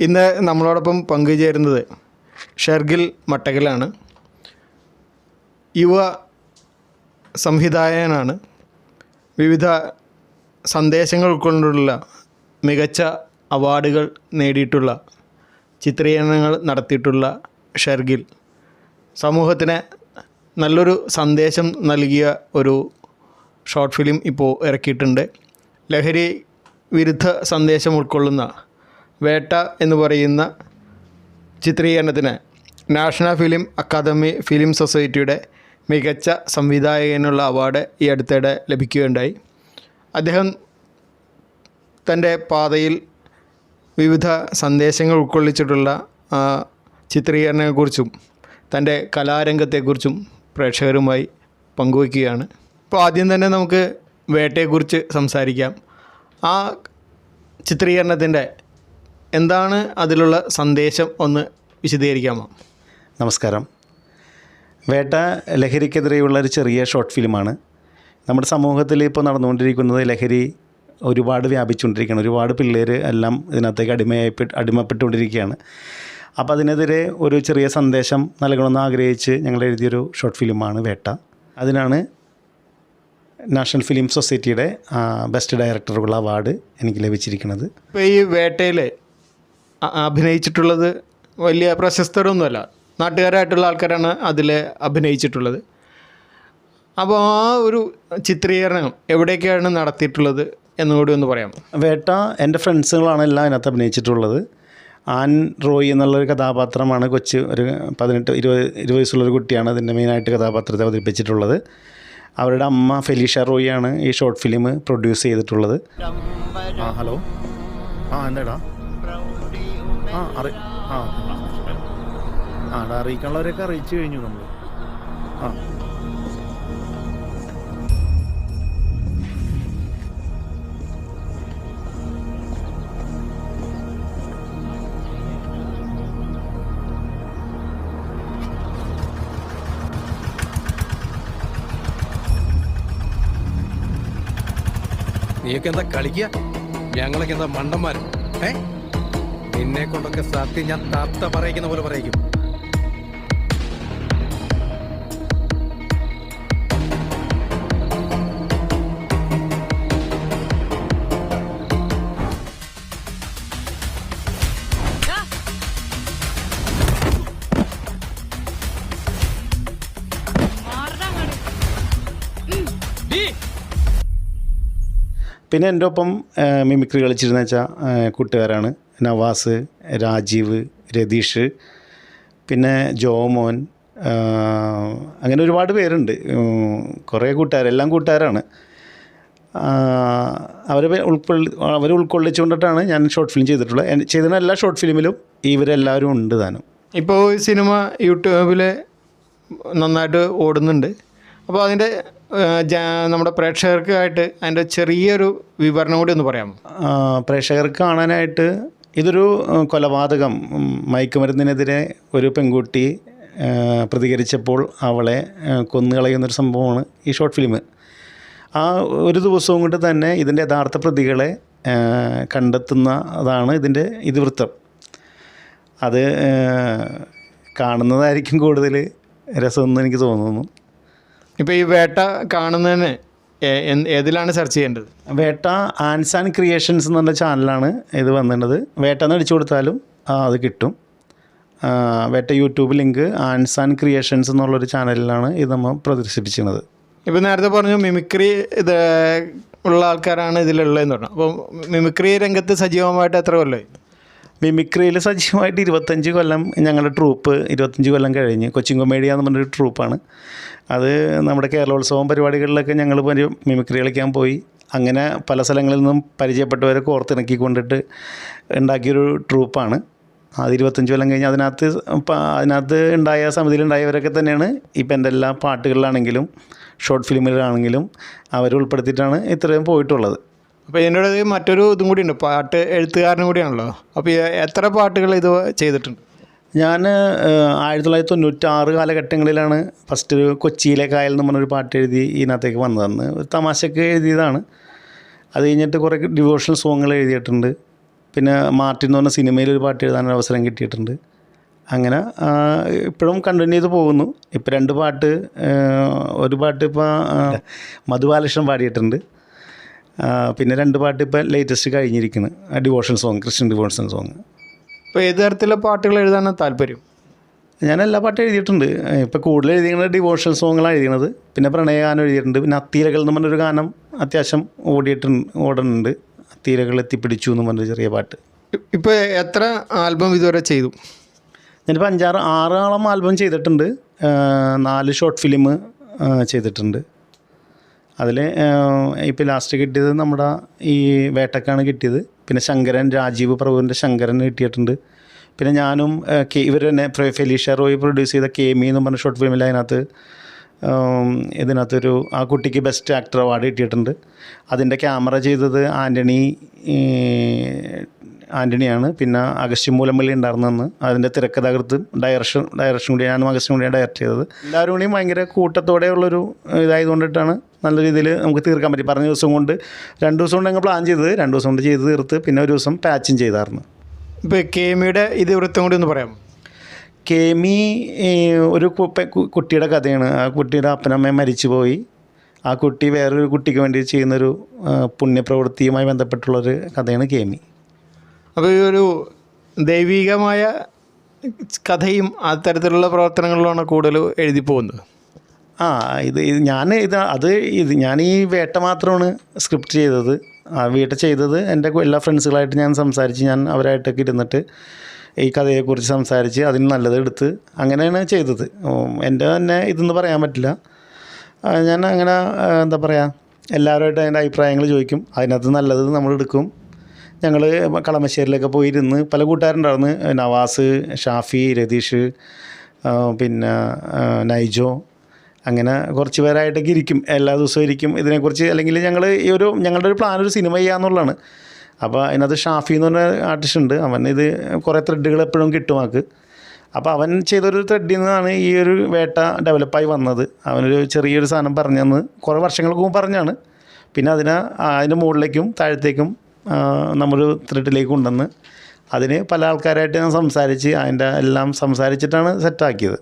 ഇന്ന് നമ്മളോടൊപ്പം പങ്കുചേരുന്നത് ഷെർഗിൽ മട്ടകലാണ്. യുവ സംവിധായകനാണ്. വിവിധ സന്ദേശങ്ങൾ ഉൾക്കൊണ്ടുള്ള മികച്ച അവാർഡുകൾ നേടിയിട്ടുള്ള ചിത്രീകരണങ്ങൾ നടത്തിയിട്ടുള്ള ഷെർഗിൽ. സമൂഹത്തിന് നല്ലൊരു സന്ദേശം നൽകിയ ഒരു ഷോർട്ട് ഫിലിം ഇപ്പോൾ ഇറക്കിയിട്ടുണ്ട്. ലഹരി വിരുദ്ധ സന്ദേശം ഉൾക്കൊള്ളുന്ന വേട്ട എന്ന് പറയുന്ന ചിത്രീകരണത്തിന് നാഷണൽ ഫിലിം അക്കാദമി ഫിലിം സൊസൈറ്റിയുടെ മികച്ച സംവിധായകനുള്ള അവാർഡ് ഈ അടുത്തിടെ ലഭിക്കുകയുണ്ടായി. അദ്ദേഹം തന്റെ പാതയിൽ വിവിധ സന്ദേശങ്ങൾ ഉൾക്കൊള്ളിച്ചിട്ടുള്ള ചിത്രീകരണത്തെക്കുറിച്ചും തന്റെ കലാരംഗത്തെക്കുറിച്ചും പ്രേക്ഷകരുമായി പങ്കുവയ്ക്കുകയാണ്. അപ്പോൾ ആദ്യം തന്നെ നമുക്ക് വേട്ടയെക്കുറിച്ച് സംസാരിക്കാം. ആ ചിത്രീകരണത്തിന്റെ എന്താണ് അതിലുള്ള സന്ദേശം ഒന്ന് വിശദീകരിക്കാമോ? നമസ്കാരം. വേട്ട ലഹരിക്കെതിരെയുള്ള ഒരു ചെറിയ ഷോർട്ട് ഫിലിമാണ് നമ്മുടെ സമൂഹത്തിൽ ഇപ്പോൾ നടന്നുകൊണ്ടിരിക്കുന്നത് ലഹരി ഒരുപാട് വ്യാപിച്ചുകൊണ്ടിരിക്കുകയാണ്. ഒരുപാട് പിള്ളേർ എല്ലാം ഇതിനകത്തേക്ക് അടിമയായി അടിമപ്പെട്ടുകൊണ്ടിരിക്കുകയാണ്. അപ്പോൾ അതിനെതിരെ ഒരു ചെറിയ സന്ദേശം നൽകണമെന്ന് ആഗ്രഹിച്ച് ഞങ്ങൾ എഴുതിയൊരു ഷോർട്ട് ഫിലിമാണ് വേട്ട. അതിനാണ് നാഷണൽ ഫിലിം സൊസൈറ്റിയുടെ ബെസ്റ്റ് ഡയറക്ടറുള്ള അവാർഡ് എനിക്ക് ലഭിച്ചിരിക്കുന്നത്. ഇപ്പോൾ ഈ വേട്ടയിൽ അഭിനയിച്ചിട്ടുള്ളത് വലിയ പ്രശസ്തരൊന്നുമല്ല. നാട്ടുകാരായിട്ടുള്ള ആൾക്കാരാണ് അതിൽ അഭിനയിച്ചിട്ടുള്ളത്. അപ്പോൾ ആ ഒരു ചിത്രീകരണം എവിടെയൊക്കെയാണ് നടത്തിയിട്ടുള്ളത് എന്നുകൂടി ഒന്ന് പറയാം വേട്ട എന്റെ ഫ്രണ്ട്സുകളാണ് എല്ലാം അതിനകത്ത് അഭിനയിച്ചിട്ടുള്ളത്. ആൻ റോയി എന്നുള്ളൊരു കഥാപാത്രമാണ് കൊച്ച് ഒരു പതിനെട്ട് ഇരുപത് ഇരുപത് വയസ്സുള്ളൊരു കുട്ടിയാണ് അതിന്റെ മെയിനായിട്ട് കഥാപാത്രത്തെ അവതരിപ്പിച്ചിട്ടുള്ളത്. അവരുടെ അമ്മ ഫെലീഷ റോയിയാണ് ഈ ഷോർട്ട് ഫിലിം പ്രൊഡ്യൂസ് ചെയ്തിട്ടുള്ളത്. ആ ഹലോ. ആ എന്താടാ? ആ അറി ആ. ആ അറിയിക്കാനുള്ളവരെയൊക്കെ അറിയിച്ചു കഴിഞ്ഞു നമ്മൾ ആ. നീയൊക്കെ എന്താ കളിക്കുക ഞങ്ങളൊക്കെ എന്താ മണ്ടന്മാരും? ഏ? നിന്നെ കൊണ്ടൊക്കെ സത്യം ഞാൻ തത്ത പറയിക്കുന്ന പോലെ പറയിക്കും. പിന്നെ എന്റെ ഒപ്പം മിമിക്രി കളിച്ചിരുന്ന വെച്ചാൽ കൂട്ടുകാരാണ്. നവാസ് രാജീവ് രതീഷ് പിന്നെ ജോമോൻ അങ്ങനെ ഒരുപാട് പേരുണ്ട്. കുറേ കൂട്ടുകാർ എല്ലാം കൂട്ടുകാരാണ്. അവരെ ഉൾക്കൊള്ളി അവരെ ഉൾക്കൊള്ളിച്ചുകൊണ്ടിട്ടാണ് ഞാൻ ഷോർട്ട് ഫിലിം ചെയ്തിട്ടുള്ളത്. ചെയ്തിരുന്ന എല്ലാ ഷോർട്ട് ഫിലിമിലും ഇവരെല്ലാവരും ഉണ്ട് താനും. ഇപ്പോൾ ഈ സിനിമ യൂട്യൂബിൽ നന്നായിട്ട് ഓടുന്നുണ്ട്. അപ്പോൾ അതിന്റെ നമ്മുടെ പ്രേക്ഷകർക്കായിട്ട് അതിന്റെ ചെറിയൊരു വിവരണം കൂടി ഒന്ന് പറയാമോ? പ്രേക്ഷകർക്ക് കാണാനായിട്ട് ഇതൊരു കൊലപാതകം. മയക്കുമരുന്നിനെതിരെ ഒരു പെൺകുട്ടി പ്രതികരിച്ചപ്പോൾ അവളെ കൊന്നുകളയുന്നൊരു സംഭവമാണ് ഈ ഷോർട്ട് ഫിലിം. ആ ഒരു ദിവസവും കൊണ്ട് തന്നെ ഇതിന്റെ യഥാർത്ഥ പ്രതികളെ കണ്ടെത്തുന്നതാണ് ഇതിന്റെ ഇതിവൃത്തം. അത് കാണുന്നതായിരിക്കും കൂടുതൽ രസമെന്ന് എനിക്ക് തോന്നുന്നു. ഇപ്പോൾ ഈ വേട്ട കാണുന്നതിന് ഏതിലാണ് സെർച്ച് ചെയ്യേണ്ടത്? വേട്ട ആൻസ് ആൻഡ് ക്രിയേഷൻസ് എന്നുള്ള ചാനലാണ് ഇത് വന്നിട്ടുള്ളത്. വേട്ട എന്ന് അടിച്ചു കൊടുത്താലും ആ, അത് കിട്ടും. വേട്ട യൂട്യൂബ് ലിങ്ക് ആൻസ് ആൻഡ് ക്രിയേഷൻസ് എന്നുള്ളൊരു ചാനലിലാണ് ഇത് നമ്മൾ പ്രദർശിപ്പിക്കുന്നത് ഇപ്പോൾ നേരത്തെ പറഞ്ഞു മിമിക്രി ഇത് ഉള്ള ആൾക്കാരാണ് ഇതിലുള്ളതെന്ന് പറഞ്ഞു. അപ്പോൾ മിമിക്രി രംഗത്ത് സജീവമായിട്ട് എത്ര കൊല്ലമായി മിമിക്രിയിൽ സജീവമായിട്ട് ഇരുപത്തഞ്ച് കൊല്ലം ഞങ്ങളുടെ ട്രൂപ്പ് ഇരുപത്തഞ്ച് കൊല്ലം കഴിഞ്ഞ്. കൊച്ചിൻ കൊമേഡിയ എന്ന് പറഞ്ഞൊരു ട്രൂപ്പാണ്. അത് നമ്മുടെ കേരളോത്സവം പരിപാടികളിലൊക്കെ ഞങ്ങൾ മിമിക്രി കളിക്കാൻ പോയി. അങ്ങനെ പല സ്ഥലങ്ങളിൽ നിന്നും പരിചയപ്പെട്ടവരെ കോർത്തിണക്കിക്കൊണ്ടിട്ട് ഉണ്ടാക്കിയൊരു ട്രൂപ്പാണ്. അത് ഇരുപത്തഞ്ച് കൊല്ലം കഴിഞ്ഞ് അതിനകത്ത് അതിനകത്ത് ഉണ്ടായ സമിതിയിലുണ്ടായവരൊക്കെ തന്നെയാണ്. ഇപ്പം എന്റെ എല്ലാ പാട്ടുകളിലാണെങ്കിലും ഷോർട്ട് ഫിലിമിലാണെങ്കിലും അവർ ഉൾപ്പെടുത്തിയിട്ടാണ് ഇത്രയും പോയിട്ടുള്ളത്. അപ്പോൾ ഇടയിൽ മറ്റൊരു ഇതും കൂടിയുണ്ട് പാട്ട് എഴുത്തുകാരനും കൂടിയാണല്ലോ. അപ്പോൾ എത്ര പാട്ടുകൾ ഇത് ചെയ്തിട്ടുണ്ട്? ഞാൻ ആയിരത്തി തൊള്ളായിരത്തി തൊണ്ണൂറ്റാറ് കാലഘട്ടങ്ങളിലാണ് ഫസ്റ്റ് ഒരു കൊച്ചിയിലെ കായൽ എന്ന് പറഞ്ഞൊരു പാട്ട് എഴുതി ഇതിനകത്തേക്ക് വന്നതെന്ന്. ഒരു തമാശക്ക് എഴുതിയതാണ്. അത് കഴിഞ്ഞിട്ട് കുറേ ഡിവോഷണൽ സോങ്ങുകൾ എഴുതിയിട്ടുണ്ട്. പിന്നെ മാർട്ടിൻ എന്ന് പറഞ്ഞ സിനിമയിൽ ഒരു പാട്ട് എഴുതാൻ അവസരം കിട്ടിയിട്ടുണ്ട്. അങ്ങനെ ഇപ്പോഴും കണ്ടിന്യൂ ചെയ്ത് പോകുന്നു. ഇപ്പം രണ്ട് പാട്ട് ഒരു പാട്ട് ഇപ്പോൾ മധുബാലകൃഷ്ണൻ പാടിയിട്ടുണ്ട്. പിന്നെ രണ്ട് പാട്ട് ഇപ്പോൾ ലേറ്റസ്റ്റ് കഴിഞ്ഞിരിക്കുന്നു. Devotion song Christian devotion song ഇപ്പോൾ ഏത് തരത്തിലുള്ള പാട്ടുകൾ എഴുതാനാണ് താല്പര്യം? ഞാൻ എല്ലാ പാട്ടും എഴുതിയിട്ടുണ്ട്. ഇപ്പോൾ കൂടുതൽ എഴുതിയത് ഡിവോഷൻ സോങ്ങുകളാണ് എഴുതിയത് പിന്നെ പ്രണയഗാനം എഴുതിയിട്ടുണ്ട്. പിന്നെ അത്തീരകൾ എന്ന് പറഞ്ഞൊരു ഗാനം അത്യാവശ്യം ഓടിയിട്ടുണ്ട് ഓടുന്നുണ്ട് അത്തീരകൾ എത്തിപ്പിടിച്ചു എന്ന് പറഞ്ഞൊരു ചെറിയ പാട്ട്. ഇപ്പോൾ എത്ര ആൽബം ഇതുവരെ ചെയ്തു? ഞാനിപ്പോൾ അഞ്ചാറ് ആറോളം ആൽബം ചെയ്തിട്ടുണ്ട്. നാല് ഷോർട്ട് ഫിലിം ചെയ്തിട്ടുണ്ട്. അതിൽ ഇപ്പോൾ ലാസ്റ്റ് കിട്ടിയത് നമ്മുടെ ഈ വേട്ടക്കാണ് കിട്ടിയത്. പിന്നെ ശങ്കരൻ രാജീവ് പ്രഭുവിന്റെ ശങ്കരൻ കിട്ടിയിട്ടുണ്ട്. പിന്നെ ഞാനും കെ ഇവർ തന്നെ ഫെലീഷ റോയ് പ്രൊഡ്യൂസ് ചെയ്ത കേമി എന്ന് പറഞ്ഞ ഷോർട്ട് ഫിലിമിൽ അതിനകത്ത് ഇതിനകത്തൊരു ആ കുട്ടിക്ക് ബെസ്റ്റ് ആക്ടർ അവാർഡ് കിട്ടിയിട്ടുണ്ട്. അതിന്റെ ക്യാമറ ചെയ്തത് ആന്റണി ആന്റണിയാണ് പിന്നെ അഗസ്ത്യ മൂലമല്ലി ഉണ്ടായിരുന്നെന്ന് അതിന്റെ തിരക്കഥാകൃത്തും ഡയറക്ഷൻ ഡയറക്ഷൻ കൂടി ഞാനും അഗസ്റ്റും കൂടിയാണ് ഡയറക്റ്റ് ചെയ്തത്. എല്ലാവരും കൂടിയും ഭയങ്കര കൂട്ടത്തോടെയുള്ളൊരു ഇതായതുകൊണ്ടിട്ടാണ് നല്ല രീതിയിൽ നമുക്ക് തീർക്കാൻ പറ്റി. പറഞ്ഞ ദിവസം കൊണ്ട് രണ്ട് ദിവസം കൊണ്ട് ഞങ്ങൾ പ്ലാൻ ചെയ്തത്. രണ്ട് ദിവസം കൊണ്ട് ചെയ്ത് തീർത്ത് പിന്നെ ഒരു ദിവസം പാച്ചും ചെയ്തായിരുന്നു ഇപ്പോൾ കേമിയുടെ ഇത് വൃത്തം കൂടി ഒന്ന് പറയാം കേമി ഒരു കുട്ടിയുടെ കഥയാണ്. ആ കുട്ടിയുടെ അപ്പനമ്മയും മരിച്ചുപോയി. ആ കുട്ടി വേറൊരു കുട്ടിക്ക് വേണ്ടി ചെയ്യുന്നൊരു പുണ്യപ്രവൃത്തിയുമായി ബന്ധപ്പെട്ടുള്ളൊരു കഥയാണ് കേമി. അപ്പോൾ ഈ ഒരു ദൈവികമായ കഥയും അത്തരത്തിലുള്ള പ്രവർത്തനങ്ങളിലാണ് കൂടുതൽ എഴുതി പോകുന്നത് ആ ഇത് ഞാൻ ഇത് അത് ഇത് ഞാൻ ഈ വേട്ട മാത്രമാണ് സ്ക്രിപ്റ്റ് ചെയ്തത്. ആ വീട്ട ചെയ്തത് എന്റെ എല്ലാ ഫ്രണ്ട്സുകളായിട്ട് ഞാൻ സംസാരിച്ച് ഞാൻ അവരായിട്ടൊക്കെ ഇരുന്നിട്ട് ഈ കഥയെക്കുറിച്ച് സംസാരിച്ച് അതിന് നല്ലത് എടുത്ത് അങ്ങനെയാണ് ചെയ്തത്. എന്റെ തന്നെ ഇതെന്ന് പറയാൻ പറ്റില്ല. ഞാൻ അങ്ങനെ എന്താ പറയുക എല്ലാവരുമായിട്ട് അതിന്റെ അഭിപ്രായങ്ങൾ ചോദിക്കും. അതിനകത്ത് നല്ലത് നമ്മൾ എടുക്കും. ഞങ്ങൾ കളമശ്ശേരിയിലൊക്കെ പോയിരുന്ന് പല കൂട്ടുകാരുണ്ടായിരുന്നു. നവാസ് ഷാഫി രതീഷ് പിന്നെ നൈജോ അങ്ങനെ കുറച്ച് പേരായിട്ടൊക്കെ ഇരിക്കും. എല്ലാ ദിവസവും ഇരിക്കും. ഇതിനെക്കുറിച്ച് അല്ലെങ്കിൽ ഞങ്ങൾ ഈ ഒരു ഞങ്ങളുടെ ഒരു പ്ലാൻ ഒരു സിനിമ ചെയ്യാന്നുള്ളതാണ്. അപ്പോൾ അതിനകത്ത് ഷാഫി എന്ന് പറഞ്ഞ ആർട്ടിസ്റ്റ് ഉണ്ട്. അവൻ ഇത് കുറേ ത്രെഡുകൾ എപ്പോഴും കിട്ടും ആക്ക് അപ്പോൾ അവൻ ചെയ്തൊരു ത്രെഡിൽ നിന്നാണ് ഈ ഒരു വേട്ട ഡെവലപ്പായി വന്നത്. അവനൊരു ചെറിയൊരു സാധനം പറഞ്ഞെന്ന് കുറേ വർഷങ്ങൾക്ക് മുമ്പ് പറഞ്ഞാണ്. പിന്നെ അതിനെ അതിന്റെ മുകളിലേക്കും താഴത്തേക്കും നമ്മളൊരു ത്രെഡിലേക്ക് കൊണ്ടുവന്ന് അതിന് പല ആൾക്കാരായിട്ട് ഞാൻ സംസാരിച്ച് അതിന്റെ എല്ലാം സംസാരിച്ചിട്ടാണ് സെറ്റാക്കിയത്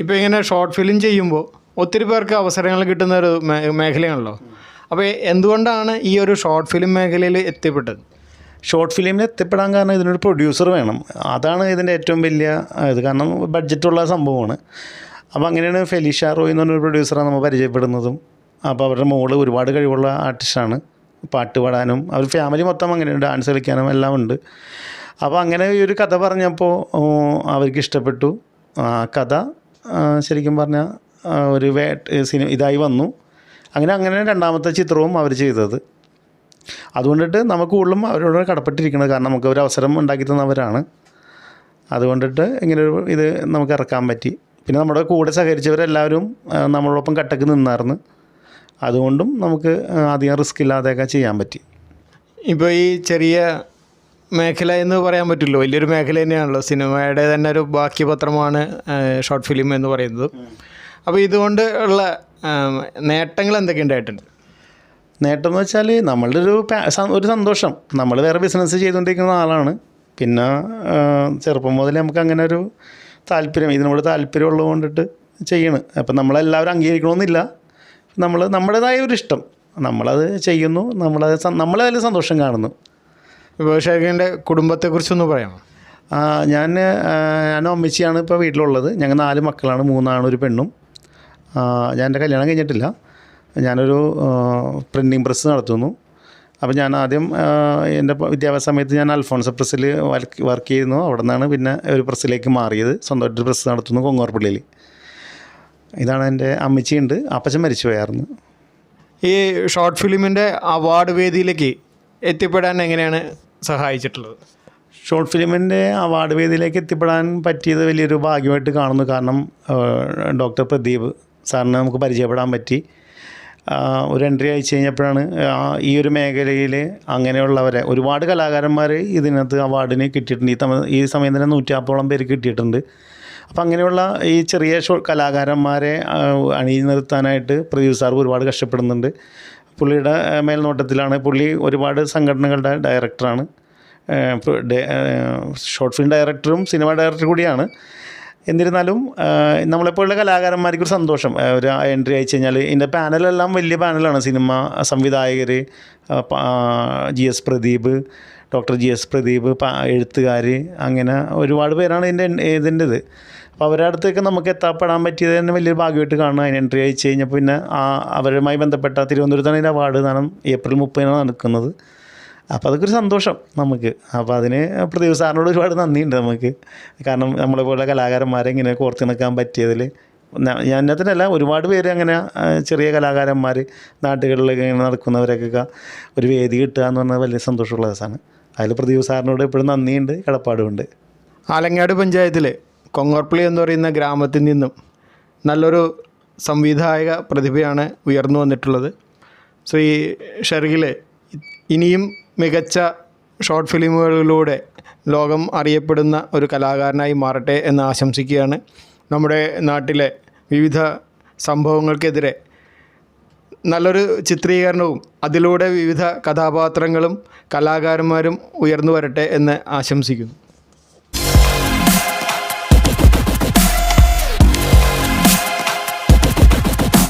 ഇപ്പോൾ ഇങ്ങനെ ഷോർട്ട് ഫിലിം ചെയ്യുമ്പോൾ ഒത്തിരി പേർക്ക് അവസരങ്ങൾ കിട്ടുന്ന ഒരു മേഖലയാണല്ലോ. അപ്പോൾ എന്തുകൊണ്ടാണ് ഈ ഒരു ഷോർട്ട് ഫിലിം മേഖലയിൽ എത്തിപ്പെട്ടത്? ഷോർട്ട് ഫിലിമിൽ എത്തിപ്പെടാൻ കാരണം ഇതിനൊരു പ്രൊഡ്യൂസർ വേണം. അതാണ് ഇതിന്റെ ഏറ്റവും വലിയ ഇത് കാരണം ബഡ്ജറ്റുള്ള സംഭവമാണ്. അപ്പോൾ അങ്ങനെയാണ് ഫെലിഷ റോയ് എന്ന് പറഞ്ഞൊരു പ്രൊഡ്യൂസറാണ് നമ്മൾ പരിചയപ്പെടുന്നതും. അപ്പോൾ അവരുടെ മോൾ ഒരുപാട് കഴിവുള്ള ആർട്ടിസ്റ്റാണ്. പാട്ട് പാടാനും അവർ ഫാമിലി മൊത്തം അങ്ങനെ ഡാൻസ് കളിക്കാനും എല്ലാം ഉണ്ട്. അപ്പോൾ അങ്ങനെ ഈ ഒരു കഥ പറഞ്ഞപ്പോൾ അവർക്ക് ഇഷ്ടപ്പെട്ടു. ആ കഥ ശരിക്കും പറഞ്ഞാൽ ഒരു വേട്ട സിനിമ ഇതായി വന്നു. അങ്ങനെ അങ്ങനെ രണ്ടാമത്തെ ചിത്രവും അവർ ചെയ്തത്. അതുകൊണ്ടിട്ട് നമുക്ക് കൂടുതലും അവരോട് കടപ്പെട്ടിരിക്കുന്നത് കാരണം നമുക്ക് ഒരു അവസരം ഉണ്ടാക്കി തന്നവരാണ്. അതുകൊണ്ടിട്ട് ഇങ്ങനെ ഒരു ഇത് നമുക്ക് ഇറക്കാൻ പറ്റി. പിന്നെ നമ്മുടെ കൂടെ സഹകരിച്ചവരെല്ലാവരും നമ്മളോടൊപ്പം കട്ടക്ക് നിന്നായിരുന്നു അതുകൊണ്ടും നമുക്ക് അധികം റിസ്ക് ഇല്ലാതെയൊക്കെ ചെയ്യാൻ പറ്റി. ഇപ്പോൾ ഈ ചെറിയ മേഖല എന്ന് പറയാൻ പറ്റില്ല. വലിയൊരു മേഖല തന്നെയാണല്ലോ. സിനിമയുടെ തന്നെ ഒരു ബാക്കി പത്രമാണ് ഷോർട്ട് ഫിലിം എന്ന് പറയുന്നത്. അപ്പോൾ ഇതുകൊണ്ട് ഉള്ള നേട്ടങ്ങൾ എന്തൊക്കെ ഉണ്ടായിട്ടുണ്ട്? നേട്ടം എന്ന് വെച്ചാൽ നമ്മളുടെ ഒരു ഒരു സന്തോഷം. നമ്മൾ വേറെ ബിസിനസ് ചെയ്തുകൊണ്ടിരിക്കുന്ന ആളാണ്. പിന്നെ ചെറുപ്പം മുതൽ നമുക്ക് അങ്ങനെ ഒരു താല്പര്യം ഇതിനോട് താല്പര്യം ഉള്ളത് കൊണ്ടിട്ട് ചെയ്യണ്. അപ്പം നമ്മളെല്ലാവരും അംഗീകരിക്കണമെന്നില്ല. നമ്മൾ നമ്മുടേതായ ഒരു ഇഷ്ടം. നമ്മളത് ചെയ്യുന്നു നമ്മളത് നമ്മളതിൽ സന്തോഷം കാണുന്നു. ഇപ്പോൾ ഷേഖിന്റെ കുടുംബത്തെക്കുറിച്ചൊന്ന് പറയാമോ? ഞാൻ ഞാൻ അമ്മച്ചിയാണ് ഇപ്പോൾ വീട്ടിലുള്ളത്. ഞങ്ങൾ നാല് മക്കളാണ് മൂന്നാണ് ഒരു പെണ്ണും. ഞാൻ എന്റെ കല്യാണം കഴിഞ്ഞിട്ടില്ല. ഞാനൊരു പ്രിന്റിങ് പ്രസ് നടത്തുന്നു. അപ്പോൾ ഞാൻ ആദ്യം എന്റെ വിദ്യാഭ്യാസ സമയത്ത് ഞാൻ അൽഫോൺസ പ്രസ്സിൽ വർക്ക് വർക്ക് ചെയ്യുന്നു അവിടെ നിന്നാണ് പിന്നെ ഒരു പ്രസ്സിലേക്ക് മാറിയത്. സ്വന്തമായിട്ട് പ്രസ് നടത്തുന്നു കൊങ്ങോർപ്പള്ളിയിൽ ഇതാണ് എന്റെ അമ്മച്ചിയുണ്ട്. അപ്പച്ചൻ മരിച്ചു പോയായിരുന്നു ഈ ഷോർട്ട് ഫിലിമിന്റെ അവാർഡ് വേദിയിലേക്ക് എത്തിപ്പെടാൻ എങ്ങനെയാണ് സഹായിച്ചിട്ടുള്ളത്? ഷോർട്ട് ഫിലിമിന്റെ അവാർഡ് വേദിയിലേക്ക് എത്തിപ്പെടാൻ പറ്റിയത് വലിയൊരു ഭാഗ്യമായിട്ട് കാണുന്നു. കാരണം ഡോക്ടർ പ്രദീപ് സാറിനെ നമുക്ക് പരിചയപ്പെടാൻ പറ്റി. ഒരു എൻട്രി അയച്ചു കഴിഞ്ഞപ്പോഴാണ് ഈ ഒരു മേഖലയിൽ അങ്ങനെയുള്ളവരെ ഒരുപാട് കലാകാരന്മാർ ഇതിനകത്ത് അവാർഡിന് കിട്ടിയിട്ടുണ്ട്. ഈ തമ ഈ സമയം തന്നെ നൂറ്റാപ്പോളം പേര് കിട്ടിയിട്ടുണ്ട്. അപ്പം അങ്ങനെയുള്ള ഈ ചെറിയ ഷോ കലാകാരന്മാരെ ആ, പ്രദീപ് പ്രൊഡ്യൂസർ ഒരുപാട് കഷ്ടപ്പെടുന്നുണ്ട്. പുള്ളിയുടെ മേൽനോട്ടത്തിലാണ്. പുള്ളി ഒരുപാട് സംഘടനകളുടെ ഡയറക്ടറാണ് ഷോർട്ട് ഫിലിം ഡയറക്ടറും സിനിമ ഡയറക്ടർ കൂടിയാണ്. എന്നിരുന്നാലും നമ്മളെപ്പോഴുള്ള കലാകാരന്മാർക്ക് ഒരു സന്തോഷം. ഒരു എൻട്രി അയച്ചു കഴിഞ്ഞാൽ ഇതിന്റെ പാനലെല്ലാം വലിയ പാനലാണ്. സിനിമ സംവിധായകർ G S Pradeep doctor G S Pradeep എഴുത്തുകാർ അങ്ങനെ ഒരുപാട് പേരാണ് ഇതിന്റെ ഇതിന്റെ ഇത് അപ്പോൾ അവരുടെ അടുത്തേക്ക് നമുക്ക് എത്താപ്പെടാൻ പറ്റിയത് തന്നെ വലിയൊരു ഭാഗ്യമായിട്ട് കാണുന്നു അതിന് എൻട്രി അയച്ചു കഴിഞ്ഞപ്പോൾ പിന്നെ ആ അവരുമായി ബന്ധപ്പെട്ട തിരുവനന്തപുരത്താണ് ഇതിന്റെ അവാർഡ് ദാനം ഏപ്രിൽ മുപ്പതിനാണ് നടക്കുന്നത്. അപ്പോൾ അതൊക്കെ ഒരു സന്തോഷം നമുക്ക്. അപ്പോൾ അതിന് പ്രദീപ് സാറിനോട് ഒരുപാട് നന്ദിയുണ്ട് നമുക്ക്. കാരണം നമ്മളെ പോലെ കലാകാരന്മാരെ ഇങ്ങനെ കോർത്തി നിൽക്കാൻ പറ്റിയതിൽ ഞാൻ അതിനല്ല ഒരുപാട് പേര് അങ്ങനെ ചെറിയ കലാകാരന്മാർ നാട്ടുകളിലൊക്കെ ഇങ്ങനെ നടക്കുന്നവരൊക്കെ ഒരു വേദി കിട്ടുക എന്ന് പറഞ്ഞാൽ വലിയ സന്തോഷമുള്ള ദിവസമാണ്. അതിൽ പ്രദീപ് സാറിനോട് എപ്പോഴും നന്ദിയുണ്ട് കടപ്പാടുമുണ്ട് ആലങ്ങാട് പഞ്ചായത്തിലെ കൊങ്ങോർപ്പള്ളി എന്ന് പറയുന്ന ഗ്രാമത്തിൽ നിന്നും നല്ലൊരു സംവിധായക പ്രതിഭയാണ് ഉയർന്നു വന്നിട്ടുള്ളത്. ശ്രീ ഷെർഗിലെ ഇനിയും മികച്ച ഷോർട്ട് ഫിലിമുകളിലൂടെ ലോകം അറിയപ്പെടുന്ന ഒരു കലാകാരനായി മാറട്ടെ എന്ന് ആശംസിക്കുകയാണ്. നമ്മുടെ നാട്ടിലെ വിവിധ സംഭവങ്ങൾക്കെതിരെ നല്ലൊരു ചിത്രീകരണവും അതിലൂടെ വിവിധ കഥാപാത്രങ്ങളും കലാകാരന്മാരും ഉയർന്നു വരട്ടെ എന്ന് ആശംസിക്കുന്നു.